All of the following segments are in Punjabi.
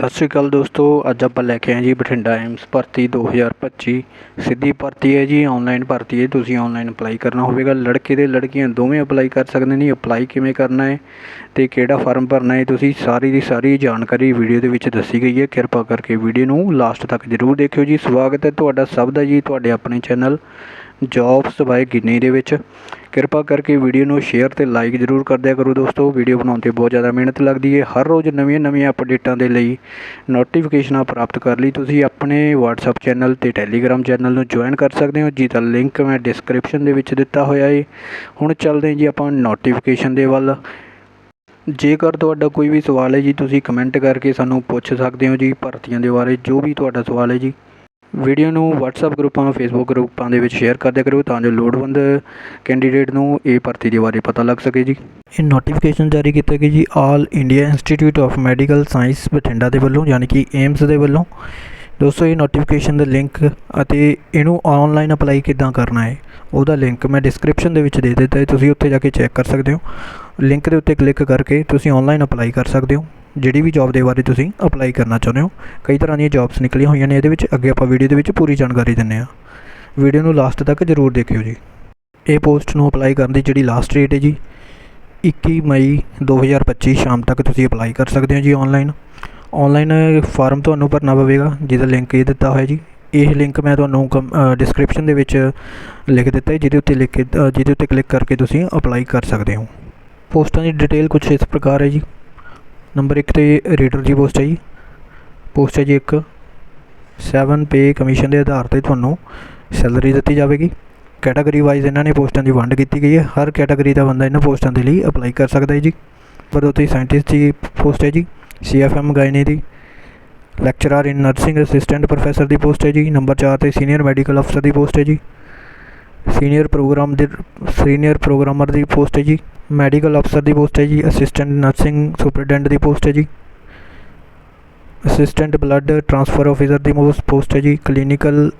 ਸਤਿ ਸ਼੍ਰੀ ਅਕਾਲ ਦੋਸਤੋ, ਅੱਜ ਆਪਾਂ ਲੈ ਕੇ ਆਏ ਜੀ ਬਠਿੰਡਾ ਐਮਸ ਭਰਤੀ 2025 ਸਿੱਧੀ ਭਰਤੀ ਹੈ ਜੀ ਆਨਲਾਈਨ ਭਰਤੀ ਹੈ, ਤੁਸੀਂ ਆਨਲਾਈਨ ਅਪਲਾਈ ਕਰਨਾ ਹੋਵੇਗਾ। ਲੜਕੇ ਤੇ ਲੜਕੀਆਂ ਦੋਵੇਂ ਅਪਲਾਈ ਕਰ ਸਕਦੇ ਨੇ ਅਪਲਾਈ ਕਿਵੇਂ ਕਰਨਾ ਹੈ ਤੇ ਕਿਹੜਾ ਫਾਰਮ ਭਰਨਾ ਹੈ, ਤੁਸੀਂ ਸਾਰੀ ਦੀ ਸਾਰੀ ਜਾਣਕਾਰੀ ਵੀਡੀਓ ਦੇ ਵਿੱਚ ਦੱਸੀ ਗਈ ਹੈ। ਕਿਰਪਾ ਕਰਕੇ ਵੀਡੀਓ ਨੂੰ ਲਾਸਟ ਤੱਕ ਜ਼ਰੂਰ ਦੇਖਿਓ ਜੀ। ਸਵਾਗਤ ਹੈ ਤੁਹਾਡਾ ਸਭ ਦਾ ਜੀ, ਤੁਹਾਡੇ ਆਪਣੇ ਚੈਨਲ ਜੋਬਸ ਬਾਏ ਗਿਨੀ ਦੇ ਵਿੱਚ। ਕਿਰਪਾ ਕਰਕੇ ਵੀਡੀਓ ਨੂੰ ਸ਼ੇਅਰ ਤੇ ਲਾਈਕ ਜ਼ਰੂਰ ਕਰ ਦਿਆ ਕਰੋ ਦੋਸਤੋ। ਵੀਡੀਓ ਬਣਾਉਣ ਤੇ ਬਹੁਤ ਜ਼ਿਆਦਾ ਮਿਹਨਤ ਲੱਗਦੀ ਹੈ ਹਰ ਰੋਜ਼ ਨਵੀਆਂ ਨਵੀਆਂ ਅਪਡੇਟਾਂ ਦੇ ਲਈ ਨੋਟੀਫਿਕੇਸ਼ਨਾਂ ਪ੍ਰਾਪਤ ਕਰ ਲਈ। ਤੁਸੀਂ ਆਪਣੇ WhatsApp ਚੈਨਲ ਤੇ Telegram ਚੈਨਲ ਨੂੰ ਜੁਆਇਨ ਕਰ ਸਕਦੇ ਹੋ ਜਿਹਦਾ ਲਿੰਕ ਮੈਂ ਡਿਸਕ੍ਰਿਪਸ਼ਨ ਦੇ ਵਿੱਚ ਦਿੱਤਾ ਹੋਇਆ ਹੈ ਹੁਣ ਚੱਲਦੇ ਹਾਂ ਜੀ ਆਪਾਂ ਨੋਟੀਫਿਕੇਸ਼ਨ ਦੇ ਵੱਲ। ਜੇਕਰ ਤੁਹਾਡਾ ਕੋਈ ਵੀ ਸਵਾਲ ਹੈ ਜੀ, ਤੁਸੀਂ ਕਮੈਂਟ ਕਰਕੇ ਸਾਨੂੰ ਪੁੱਛ ਸਕਦੇ ਹੋ ਜੀ, ਭਰਤੀਆਂ ਦੇ ਬਾਰੇ ਜੋ ਵੀ ਤੁਹਾਡਾ ਸਵਾਲ ਹੈ ਜੀ। ਵੀਡੀਓ ਨੂੰ ਵਟਸਐਪ ਗਰੁੱਪਾਂ ਫੇਸਬੁੱਕ ਗਰੁੱਪਾਂ ਦੇ ਵਿੱਚ ਸ਼ੇਅਰ ਕਰ ਦਿਆ ਕਰੋ ਤਾਂ ਜੋ ਲੋੜਵੰਦ ਕੈਂਡੀਡੇਟ ਨੂੰ ਇਹ ਭਰਤੀ ਦੇ ਬਾਰੇ ਪਤਾ ਲੱਗ ਸਕੇ ਜੀ। ਇਹ ਨੋਟੀਫਿਕੇਸ਼ਨ ਜਾਰੀ ਕੀਤਾ ਗਿਆ ਜੀ All India Institute of Medical Science Bathinda ਦੇ ਵੱਲੋਂ, ਯਾਨੀ ਕਿ ਏਮਸ ਦੇ ਵੱਲੋਂ। ਦੋਸਤੋ, ਇਹ ਨੋਟੀਫਿਕੇਸ਼ਨ ਦਾ ਲਿੰਕ ਅਤੇ ਇਹਨੂੰ ਆਨਲਾਈਨ ਅਪਲਾਈ ਕਿੱਦਾਂ ਕਰਨਾ ਹੈ, ਉਹਦਾ ਲਿੰਕ ਮੈਂ ਡਿਸਕ੍ਰਿਪਸ਼ਨ ਦੇ ਵਿੱਚ ਦੇ ਦਿੱਤਾ ਹੈ, ਤੁਸੀਂ ਉੱਥੇ ਜਾ ਕੇ ਚੈੱਕ ਕਰ ਸਕਦੇ ਹੋ। ਲਿੰਕ ਦੇ ਉੱਤੇ ਕਲਿੱਕ ਕਰਕੇ ਤੁਸੀਂ ਆਨਲਾਈਨ ਅਪਲਾਈ ਕਰ ਸਕਦੇ ਹੋ। ਜਿਹੜੀ ਵੀ ਜੋਬ ਦੇ ਬਾਰੇ ਤੁਸੀਂ ਅਪਲਾਈ ਕਰਨਾ ਚਾਹੁੰਦੇ ਹੋ, ਕਈ ਤਰ੍ਹਾਂ ਦੀਆਂ ਜੋਬਸ ਨਿਕਲੀਆਂ ਹੋਈਆਂ ਨੇ ਇਹਦੇ ਵਿੱਚ, ਅੱਗੇ ਆਪਾਂ ਵੀਡੀਓ ਦੇ ਵਿੱਚ ਪੂਰੀ ਜਾਣਕਾਰੀ ਦਿੰਨੇ ਆ ਵੀਡੀਓ ਨੂੰ ਲਾਸਟ ਤੱਕ ਜ਼ਰੂਰ ਦੇਖਿਓ ਜੀ। ਇਹ ਪੋਸਟ ਨੂੰ ਅਪਲਾਈ ਕਰਨ ਦੀ ਜਿਹੜੀ ਲਾਸਟ ਡੇਟ ਹੈ ਜੀ 21 ਮਈ 2025 ਸ਼ਾਮ ਤੱਕ ਤੁਸੀਂ ਅਪਲਾਈ ਕਰ ਸਕਦੇ ਹੋ ਜੀ ਆਨਲਾਈਨ ਆਨਲਾਈਨ ਫਾਰਮ ਤੁਹਾਨੂੰ ਭਰਨਾ ਪਵੇਗਾ, ਜਿਹਦਾ ਲਿੰਕ ਇਹ ਦਿੱਤਾ ਹੋਇਆ ਜੀ। ਇਹ ਲਿੰਕ ਮੈਂ ਤੁਹਾਨੂੰ ਡਿਸਕ੍ਰਿਪਸ਼ਨ ਦੇ ਵਿੱਚ ਲਿਖ ਦਿੱਤਾ ਹੈ, ਜਿਹਦੇ ਉੱਤੇ ਲਿਖ ਕੇ ਜਿਹਦੇ ਉੱਤੇ ਕਲਿੱਕ ਕਰਕੇ ਤੁਸੀਂ ਅਪਲਾਈ ਕਰ ਸਕਦੇ ਹੋ। ਪੋਸਟਾਂ ਦੀ ਡਿਟੇਲ ਕੁਝ ਇਸ ਪ੍ਰਕਾਰ ਹੈ ਜੀ। ਨੰਬਰ 1 ਤੇ ਰੀਡਰ ਦੀ ਪੋਸਟ ਹੈ ਜੀ। ਪੋਸਟ ਹੈ ਜੀ ਇੱਕ। 7 ਪੇ ਕਮਿਸ਼ਨ ਦੇ ਆਧਾਰ ਤੇ ਤੁਹਾਨੂੰ ਸੈਲਰੀ ਦਿੱਤੀ ਜਾਵੇਗੀ। ਕੈਟਾਗਰੀ ਵਾਈਜ਼ ਇਹਨਾਂ ਨੇ ਪੋਸਟਾਂ ਦੀ ਵੰਡ ਕੀਤੀ ਗਈ ਹੈ। ਹਰ ਕੈਟਾਗਰੀ ਦਾ ਬੰਦਾ ਇਹਨਾਂ ਪੋਸਟਾਂ ਦੇ ਲਈ ਅਪਲਾਈ ਕਰ ਸਕਦਾ ਹੈ ਜੀ। ਪਰ ਉੱਤੇ ਸਾਇੰਟਿਸਟ ਦੀ ਪੋਸਟ ਹੈ ਜੀ CFM gynae the. Lecturer in nursing assistant professor the post ਹੈ ਜੀ। ਨੰਬਰ 4 ਤੇ ਸੀਨੀਅਰ ਮੈਡੀਕਲ ਅਫਸਰ ਦੀ ਪੋਸਟ ਹੈ ਜੀ। ਸੀਨੀਅਰ ਪ੍ਰੋਗਰਾਮ ਦੇ ਸੀਨੀਅਰ ਪ੍ਰੋਗਰਾਮਰ ਦੀ ਪੋਸਟ ਹੈ ਜੀ, ਮੈਡੀਕਲ ਅਫਸਰ ਦੀ ਪੋਸਟ ਹੈ ਜੀ, ਅਸਿਸਟੈਂਟ ਨਰਸਿੰਗ ਸੁਪਰਡੈਂਟ ਦੀ ਪੋਸਟ ਹੈ ਜੀ, ਅਸਿਸਟੈਂਟ ਬਲੱਡ ਟ੍ਰਾਂਸਫਰ ਆਫੀਸਰ ਦੀ ਪੋਸਟ ਹੈ ਜੀ, ਕਲੀਨਿਕਲ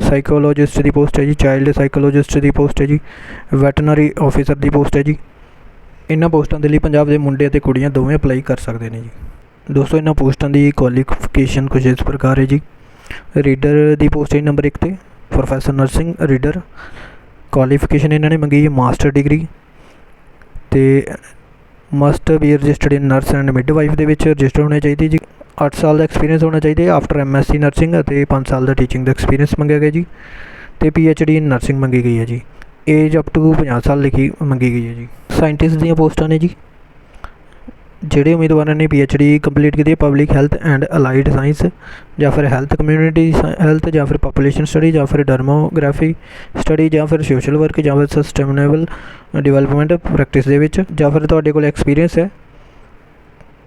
ਸਾਈਕੋਲੋਜਿਸਟ ਦੀ ਪੋਸਟ ਹੈ ਜੀ, ਚਾਈਲਡ ਸਾਈਕੋਲੋਜਿਸਟ ਦੀ ਪੋਸਟ ਹੈ ਜੀ, ਵੈਟਰਨਰੀ ਆਫੀਸਰ ਦੀ ਪੋਸਟ ਹੈ ਜੀ। ਇਹਨਾਂ ਪੋਸਟਾਂ ਦੇ ਲਈ ਪੰਜਾਬ ਦੇ ਮੁੰਡੇ ਅਤੇ ਕੁੜੀਆਂ ਦੋਵੇਂ ਅਪਲਾਈ ਕਰ ਸਕਦੇ ਨੇ ਜੀ। ਦੋਸਤੋ, ਇਹਨਾਂ ਪੋਸਟਾਂ ਦੀ ਕੁਆਲੀਫਿਕੇਸ਼ਨ ਕੁਝ ਇਸ ਪ੍ਰਕਾਰ ਹੈ ਜੀ। ਰੀਡਰ ਦੀ ਪੋਸਟ ਹੈ ਨੰਬਰ 1 ਤੇ। ਪ੍ਰੋਫੈਸਰ ਨਰਸਿੰਗ ਰੀਡਰ ਕੁਆਲੀਫਿਕੇਸ਼ਨ ਇਹਨਾਂ ਨੇ ਮੰਗੀ ਹੈ ਮਾਸਟਰ ਡਿਗਰੀ ਅਤੇ must be registered in nurse and midwife ਦੇ ਵਿੱਚ ਰਜਿਸਟਰ ਹੋਣੇ ਚਾਹੀਦੇ ਜੀ। 8 ਸਾਲ ਦਾ ਐਕਸਪੀਰੀਅੰਸ ਹੋਣਾ ਚਾਹੀਦਾ ਹੈ ਆਫਟਰ ਐਮਐਸਸੀ ਨਰਸਿੰਗ ਅਤੇ 5 ਸਾਲ ਦਾ ਟੀਚਿੰਗ ਦਾ ਐਕਸਪੀਰੀਅੰਸ ਮੰਗਿਆ ਗਿਆ ਜੀ ਤੇ ਪੀਐਚਡੀ ਇਨ ਨਰਸਿੰਗ ਮੰਗੀ ਗਈ ਹੈ ਜੀ। ਏਜ ਅਪ ਟੂ 50 ਸਾਲ ਲਿਖੀ ਮੰਗੀ ਗਈ ਹੈ ਜੀ। ਸਾਇੰਟਿਸਟ ਦੀਆਂ ਪੋਸਟਾਂ ਨੇ ਜੀ। ਜਿਹੜੇ ਉਮੀਦਵਾਰਾਂ ਨੇ ਪੀ ਐੱਚ ਡੀ ਕੰਪਲੀਟ ਕੀਤੀ ਹੈ public health and allied science ਜਾਂ ਫਿਰ ਹੈਲਥ ਕਮਿਊਨਿਟੀ ਹੈਲਥ ਜਾਂ ਫਿਰ ਪਾਪੂਲੇਸ਼ਨ ਸਟੱਡੀ ਜਾਂ ਫਿਰ ਡਰਮੋਗ੍ਰਾਫੀ ਸਟੱਡੀ ਜਾਂ ਫਿਰ ਸੋਸ਼ਲ ਵਰਕ ਜਾਂ ਫਿਰ ਸਸਟੇਨੇਬਲ ਡਿਵੈਲਪਮੈਂਟ ਪ੍ਰੈਕਟਿਸ ਦੇ ਵਿੱਚ ਜਾਂ ਫਿਰ ਤੁਹਾਡੇ ਕੋਲ ਐਕਸਪੀਰੀਅੰਸ ਹੈ,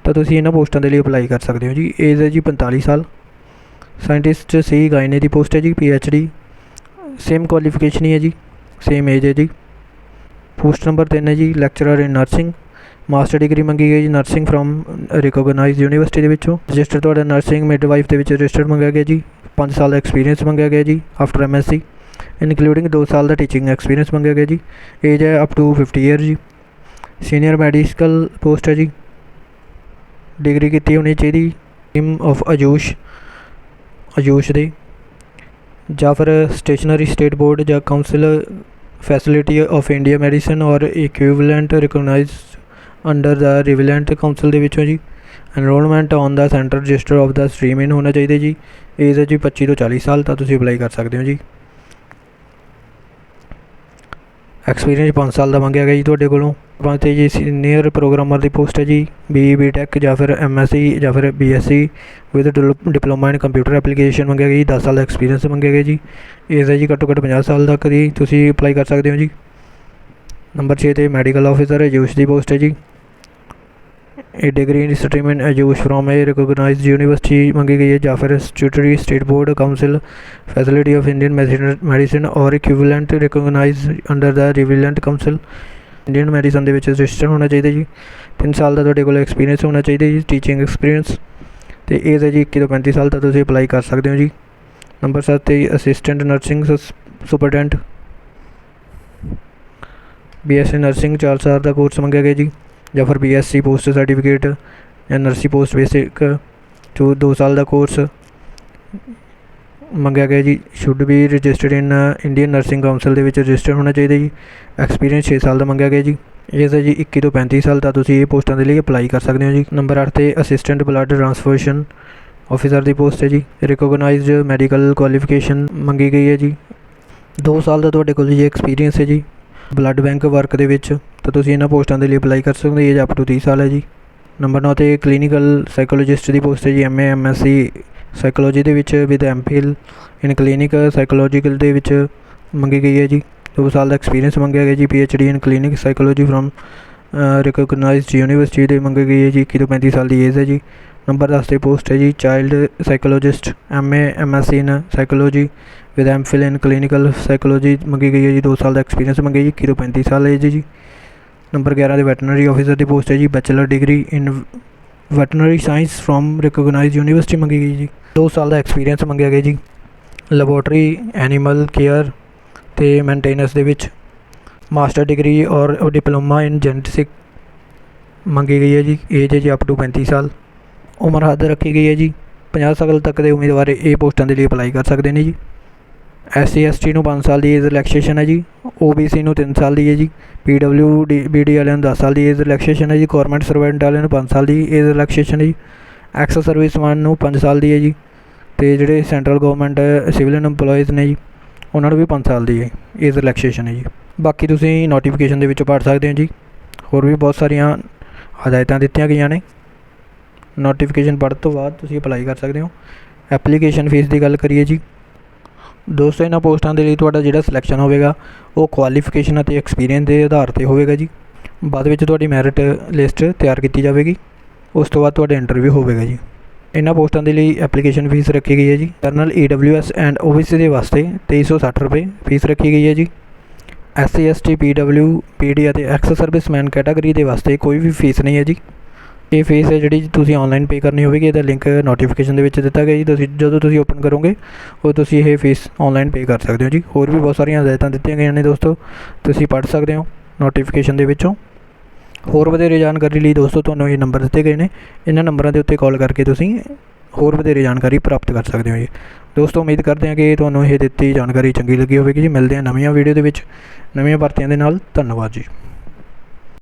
ਤਾਂ ਤੁਸੀਂ ਇਹਨਾਂ ਪੋਸਟਾਂ ਦੇ ਲਈ ਅਪਲਾਈ ਕਰ ਸਕਦੇ ਹੋ ਜੀ। ਏਜ ਹੈ ਜੀ 45 ਸਾਲ। ਸਾਇੰਟਿਸਟ ਸੀ, ਗਾਇਨੇ ਦੀ ਪੋਸਟ ਹੈ ਜੀ P H D same qualification ਹੀ ਹੈ ਜੀ ਸੇਮ ਏਜ ਹੈ ਜੀ। ਪੋਸਟ ਨੰਬਰ 3 ਹੈ ਜੀ lecturer in nursing master degree ਮੰਗੀ ਗਈ ਜੀ ਨਰਸਿੰਗ ਫਰੋਮ ਰਿਕੋਗਨਾਈਜ਼ਡ ਯੂਨੀਵਰਸਿਟੀ ਦੇ ਵਿੱਚੋਂ। ਰਜਿਸਟਰ ਤੁਹਾਡਾ ਨਰਸਿੰਗ ਮਿਡਵਾਈਫ ਦੇ ਵਿੱਚ ਰਜਿਸਟਰ ਮੰਗਿਆ ਗਿਆ ਜੀ। 5 ਸਾਲ ਦਾ ਐਕਸਪੀਰੀਅੰਸ ਮੰਗਿਆ ਗਿਆ ਜੀ ਆਫਟਰ ਐਮਐਸਸੀ ਇਨਕਲੂਡਿੰਗ 2 ਸਾਲ ਦਾ ਟੀਚਿੰਗ ਐਕਸਪੀਰੀਅੰਸ ਮੰਗਿਆ ਗਿਆ ਜੀ। ਏਜ ਹੈ ਅਪ ਟੂ 50 ਇਅਰ ਜੀ। ਸੀਨੀਅਰ ਮੈਡੀਕਲ ਪੋਸਟ ਹੈ ਜੀ। ਡਿਗਰੀ ਕੀਤੀ ਹੋਣੀ ਚਾਹੀਦੀ ਟੀਮ ਆਫ ਆਯੂਸ਼ ਆਯੂਸ਼ ਦੇ। ਜਾਂ ਫਿਰ ਸਟੇਸ਼ਨਰੀ ਸਟੇਟ ਬੋਰਡ ਜਾਂ council facility of India medicine or equivalent recognised under the relevant council ਦੇ ਵਿੱਚੋਂ ਜੀ। Enrolment on the centre register of the stream in ਹੋਣਾ ਚਾਹੀਦਾ ਜੀ। ਏਜ ਹੈ ਜੀ 25 ਤੋਂ 40 ਸਾਲ ਤਾਂ ਤੁਸੀਂ ਅਪਲਾਈ ਕਰ ਸਕਦੇ ਹੋ ਜੀ। ਐਕਸਪੀਰੀਅੰਸ 5 ਸਾਲ ਦਾ ਮੰਗਿਆ ਗਿਆ ਜੀ ਤੁਹਾਡੇ ਕੋਲੋਂ। ਪੰਜ ਤੇ ਜੀ ਸੀਨੀਅਰ ਪ੍ਰੋਗਰਾਮਰ ਦੀ ਪੋਸਟ ਹੈ ਜੀ। ਬੀ ਬੀ ਟੈਕ ਜਾਂ ਫਿਰ ਐਮਐਸਸੀ ਜਾਂ ਫਿਰ B S C with diploma in computer application ਮੰਗਿਆ ਗਿਆ ਜੀ। 10 ਸਾਲ ਦਾ ਐਕਸਪੀਰੀਅੰਸ ਮੰਗਿਆ ਗਿਆ ਜੀ। ਏਜ ਹੈ ਜੀ ਘੱਟੋ ਘੱਟ 50 ਸਾਲ ਤੱਕ ਦੀ ਤੁਸੀਂ ਅਪਲਾਈ ਕਰ ਸਕਦੇ ਹੋ ਜੀ। ਨੰਬਰ 6 ਤੇ ਮੈਡੀਕਲ ਆਫੀਸਰ ਹੈ, ਜੋਸ਼ ਦੀ ਪੋਸਟ ਹੈ ਜੀ। ਇਹ ਡਿਗਰੀ ਇਨ ਸਟਰੀਮ ਇਨ ਐਜੂਸ਼ ਫਰੋਮ ਏ ਰਿਕੋਗਨਾਈਜ਼ਡ ਯੂਨੀਵਰਸਿਟੀ ਮੰਗੀ ਗਈ ਹੈ ਜਾਂ ਫਿਰ statutory state board council facility of Indian medicine or equivalent recognised under the relevant council Indian medicine ਦੇ ਵਿੱਚ ਰਜਿਸਟਰ ਹੋਣਾ ਚਾਹੀਦਾ ਜੀ। 3 ਸਾਲ ਦਾ ਤੁਹਾਡੇ ਕੋਲ ਐਕਸਪੀਰੀਅੰਸ ਹੋਣਾ ਚਾਹੀਦਾ ਜੀ ਟੀਚਿੰਗ ਐਕਸਪੀਰੀਅੰਸ ਤੇ ਏਜ ਹੈ ਜੀ 21 ਤੋਂ 35 ਸਾਲ ਤੱਕ ਤੁਸੀਂ ਅਪਲਾਈ ਕਰ ਸਕਦੇ ਹੋ ਜੀ। ਨੰਬਰ 7 ਤੇ assistant nursing superintendent BSc nursing 4 ਸਾਲ ਦਾ ਕੋਰਸ ਮੰਗਿਆ ਗਿਆ ਜੀ। ਜਾਂ ਫਿਰ ਬੀਐਸਸੀ ਪੋਸਟ ਸਰਟੀਫਿਕੇਟ ਜਾਂ ਨਰਸੀ ਪੋਸਟ ਬੇਸਿਕ ਜੋ ਦੋ ਸਾਲ ਦਾ ਕੋਰਸ ਮੰਗਿਆ ਗਿਆ ਜੀ should be registered in Indian nursing council ਦੇ ਵਿੱਚ ਰਜਿਸਟਰ ਹੋਣਾ ਚਾਹੀਦਾ ਜੀ। ਐਕਸਪੀਰੀਅੰਸ 6 ਸਾਲ ਦਾ ਮੰਗਿਆ ਗਿਆ ਜੀ। ਏਜ ਹੈ ਜੀ 21 ਤੋਂ 35 ਸਾਲ ਦਾ ਤੁਸੀਂ ਇਹ ਪੋਸਟਾਂ ਦੇ ਲਈ ਅਪਲਾਈ ਕਰ ਸਕਦੇ ਹੋ ਜੀ। ਨੰਬਰ 8 ਤੇ ਅਸਿਸਟੈਂਟ ਬਲੱਡ ਟ੍ਰਾਂਸਫਿਊਸ਼ਨ ਆਫੀਸਰ ਦੀ ਪੋਸਟ ਹੈ ਜੀ। ਰਿਕੋਗਨਾਈਜ਼ਡ ਮੈਡੀਕਲ ਕੁਆਲੀਫਿਕੇਸ਼ਨ ਮੰਗੀ ਗਈ ਹੈ ਜੀ। 2 ਸਾਲ ਦਾ ਤੁਹਾਡੇ ਕੋਲ ਜੀ ਐਕਸਪੀਰੀਅੰਸ ਹੈ ਜੀ। ਬਲੱਡ ਬੈਂਕ ਵਰਕ ਦੇ ਵਿੱਚ ਤਾਂ ਤੁਸੀਂ ਇਹਨਾਂ ਪੋਸਟਾਂ ਦੇ ਲਈ ਅਪਲਾਈ ਕਰ ਸਕਦੇ ਹੋ ਏਜ ਅਪ ਟੂ ਤੀਹ ਸਾਲ ਹੈ ਜੀ। ਨੰਬਰ ਨੌ ਤੇ ਕਲੀਨੀਕਲ ਸਾਈਕੋਲੋਜਿਸਟ ਦੀ ਪੋਸਟ ਹੈ ਜੀ ਐਮਏ ਸੀ ਸਾਈਕੋਲੋਜੀ ਦੇ ਵਿੱਚ with MPhil in clinic psychological ਦੇ ਵਿੱਚ ਮੰਗੀ ਗਈ ਹੈ ਜੀ। ਦੋ ਸਾਲ ਦਾ ਐਕਸਪੀਰੀਅੰਸ ਮੰਗਿਆ ਗਿਆ ਜੀ D in clinic psychology from recognised university ਦੇ ਮੰਗੀ ਗਈ ਹੈ ਜੀ 21 ਤੋਂ 35 ਸਾਲ ਦੀ ਏਜ ਹੈ ਜੀ। ਨੰਬਰ 10 ਤੇ ਪੋਸਟ ਹੈ ਜੀ child psychologist MA MSc in psychology with MPhil in clinical psychology ਮੰਗੀ ਗਈ ਹੈ ਜੀ 2 ਸਾਲ ਦਾ ਐਕਸਪੀਰੀਅੰਸ ਮੰਗਿਆ ਜੀ 21 ਤੋਂ 35 ਸਾਲ ਏਜ ਹੈ ਜੀ। ਨੰਬਰ 11 ਦੇ ਵੈਟਰਨਰੀ ਆਫੀਸਰ ਦੀ ਪੋਸਟ ਹੈ ਜੀ bachelor degree in veterinary science from recognised university ਮੰਗੀ ਗਈ ਜੀ। 2 ਸਾਲ ਦਾ ਐਕਸਪੀਰੀਅੰਸ ਮੰਗਿਆ ਗਿਆ ਜੀ। ਲੈਬੋਰਟਰੀ ਐਨੀਮਲ ਕੇਅਰ ਤੇ ਮੇਨਟੇਨੈਂਸ ਦੇ ਵਿੱਚ master degree or diploma in genetic ਮੰਗੀ ਗਈ ਹੈ ਜੀ। ਏਜ ਹੈ ਜੀ ਅਪ ਟੂ 35 ਸਾਲ। ਉਮਰ ਹੱਦ ਰੱਖੀ ਗਈ ਹੈ ਜੀ। 50 ਸਾਲ ਤੱਕ ਦੇ ਉਮੀਦਵਾਰ ਇਹ ਪੋਸਟਾਂ ਦੇ ਲਈ ਅਪਲਾਈ ਕਰ ਸਕਦੇ ਨੇ ਜੀ। ਐਸ ਸੀ ਐਸ ਟੀ ਨੂੰ 5 ਸਾਲ ਦੀ ਏਜ ਰਿਲੈਕਸੇਸ਼ਨ ਹੈ ਜੀ। ਓ ਬੀ ਸੀ ਨੂੰ 3 ਸਾਲ ਦੀ ਹੈ ਜੀ। P W D B D ਵਾਲਿਆਂ ਨੂੰ 10 ਸਾਲ ਦੀ ਏਜ ਰਿਲੈਕਸੇਸ਼ਨ ਹੈ ਜੀ। ਗਵਰਨਮੈਂਟ ਸਰਵੈਂਟ ਵਾਲਿਆਂ ਨੂੰ 5 ਸਾਲ ਦੀ ਏਜ ਰਿਲੈਕਸੇਸ਼ਨ ਹੈ ਜੀ। ਐਕਸ ਸਰਵਿਸਮੈਨ ਨੂੰ 5 ਸਾਲ ਦੀ ਹੈ ਜੀ। ਤੇ ਜਿਹੜੇ ਸੈਂਟਰਲ ਗਵਰਨਮੈਂਟ ਸਿਵਲ EMPLOYEES ਨੇ ਜੀ, ਉਹਨਾਂ ਨੂੰ ਵੀ 5 ਸਾਲ ਦੀ ਹੈ ਏਜ ਰਿਲੈਕਸੇਸ਼ਨ ਹੈ ਜੀ। ਬਾਕੀ ਤੁਸੀਂ ਨੋਟੀਫਿਕੇਸ਼ਨ ਦੇ ਵਿੱਚ ਪੜ੍ਹ ਸਕਦੇ ਹੋ ਜੀ। ਹੋਰ ਵੀ ਬਹੁਤ ਸਾਰੀਆਂ ਹਦਾਇਤਾਂ ਦਿੱਤੀਆਂ ਗਈਆਂ ਨੇ। ਨੋਟੀਫਿਕੇਸ਼ਨ ਪੜ੍ਹਨ ਤੋਂ ਬਾਅਦ ਤੁਸੀਂ ਅਪਲਾਈ ਕਰ ਸਕਦੇ ਹੋ। ਐਪਲੀਕੇਸ਼ਨ ਫੀਸ ਦੀ ਗੱਲ ਕਰੀਏ ਜੀ। ਦੋਸਤੋ, ਇਹਨਾਂ ਪੋਸਟਾਂ ਦੇ ਲਈ ਤੁਹਾਡਾ ਜਿਹੜਾ ਸਿਲੈਕਸ਼ਨ ਹੋਵੇਗਾ, ਉਹ ਕੁਆਲੀਫਿਕੇਸ਼ਨ ਅਤੇ ਐਕਸਪੀਰੀਅੰਸ ਦੇ ਆਧਾਰ ਤੇ ਹੋਵੇਗਾ ਜੀ। ਬਾਅਦ ਵਿੱਚ ਤੁਹਾਡੀ ਮੈਰਿਟ ਲਿਸਟ ਤਿਆਰ ਕੀਤੀ ਜਾਵੇਗੀ। ਉਸ ਤੋਂ ਬਾਅਦ ਤੁਹਾਡਾ ਇੰਟਰਵਿਊ ਹੋਵੇਗਾ ਜੀ। ਇਹਨਾਂ ਪੋਸਟਾਂ ਦੇ ਲਈ ਐਪਲੀਕੇਸ਼ਨ ਫੀਸ ਰੱਖੀ ਗਈ ਹੈ ਜੀ। ਜਰਨਲ ਈਡਬਲਯੂਐਸ ਐਂਡ ਓਬੀਸੀ ਦੇ ਵਾਸਤੇ 2360 ਰੁਪਏ ਫੀਸ ਰੱਖੀ ਗਈ ਹੈ ਜੀ। S C S T P W P D ਅਤੇ ਐਕਸ ਸਰਵਿਸਮੈਨ ਕੈਟਾਗਰੀ ਦੇ ਵਾਸਤੇ ਕੋਈ ਵੀ ਫੀਸ ਨਹੀਂ ਹੈ ਜੀ। ਇਹ ਫੀਸ ਹੈ ਜਿਹੜੀ ਤੁਸੀਂ ਔਨਲਾਈਨ ਪੇ ਕਰਨੀ ਹੋਵੇਗੀ, ਇਹਦਾ ਲਿੰਕ ਨੋਟੀਫਿਕੇਸ਼ਨ ਦੇ ਵਿੱਚ ਦਿੱਤਾ ਗਿਆ ਜੀ। ਤੁਸੀਂ ਜਦੋਂ ਤੁਸੀਂ ਓਪਨ ਕਰੋਗੇ ਉਹ ਤੁਸੀਂ ਇਹ ਫੀਸ ਔਨਲਾਈਨ ਪੇ ਕਰ ਸਕਦੇ ਹੋ ਜੀ। ਹੋਰ ਵੀ ਬਹੁਤ ਸਾਰੀਆਂ ਹਦਾਇਤਾਂ ਦਿੱਤੀਆਂ ਗਈਆਂ ਨੇ ਦੋਸਤੋ, ਤੁਸੀਂ ਪੜ੍ਹ ਸਕਦੇ ਹੋ ਨੋਟੀਫਿਕੇਸ਼ਨ ਦੇ ਵਿੱਚੋਂ। ਹੋਰ ਵਧੇਰੇ ਜਾਣਕਾਰੀ ਲਈ ਦੋਸਤੋ, ਤੁਹਾਨੂੰ ਇਹ ਨੰਬਰ ਦਿੱਤੇ ਗਏ ਨੇ। ਇਹਨਾਂ ਨੰਬਰਾਂ ਦੇ ਉੱਤੇ ਕਾਲ ਕਰਕੇ ਤੁਸੀਂ ਹੋਰ ਵਧੇਰੇ ਜਾਣਕਾਰੀ ਪ੍ਰਾਪਤ ਕਰ ਸਕਦੇ ਹੋ ਜੀ। ਦੋਸਤੋ, ਉਮੀਦ ਕਰਦੇ ਹਾਂ ਕਿ ਤੁਹਾਨੂੰ ਇਹ ਦਿੱਤੀ ਜਾਣਕਾਰੀ ਚੰਗੀ ਲੱਗੀ ਹੋਵੇਗੀ ਜੀ। ਮਿਲਦੇ ਹਾਂ ਨਵੀਆਂ ਵੀਡੀਓ ਦੇ ਵਿੱਚ। ਨਵੀਆਂ ਭਰਤੀਆਂ ਦੇ ਨਾਲ, ਧੰਨਵਾਦ ਜੀ।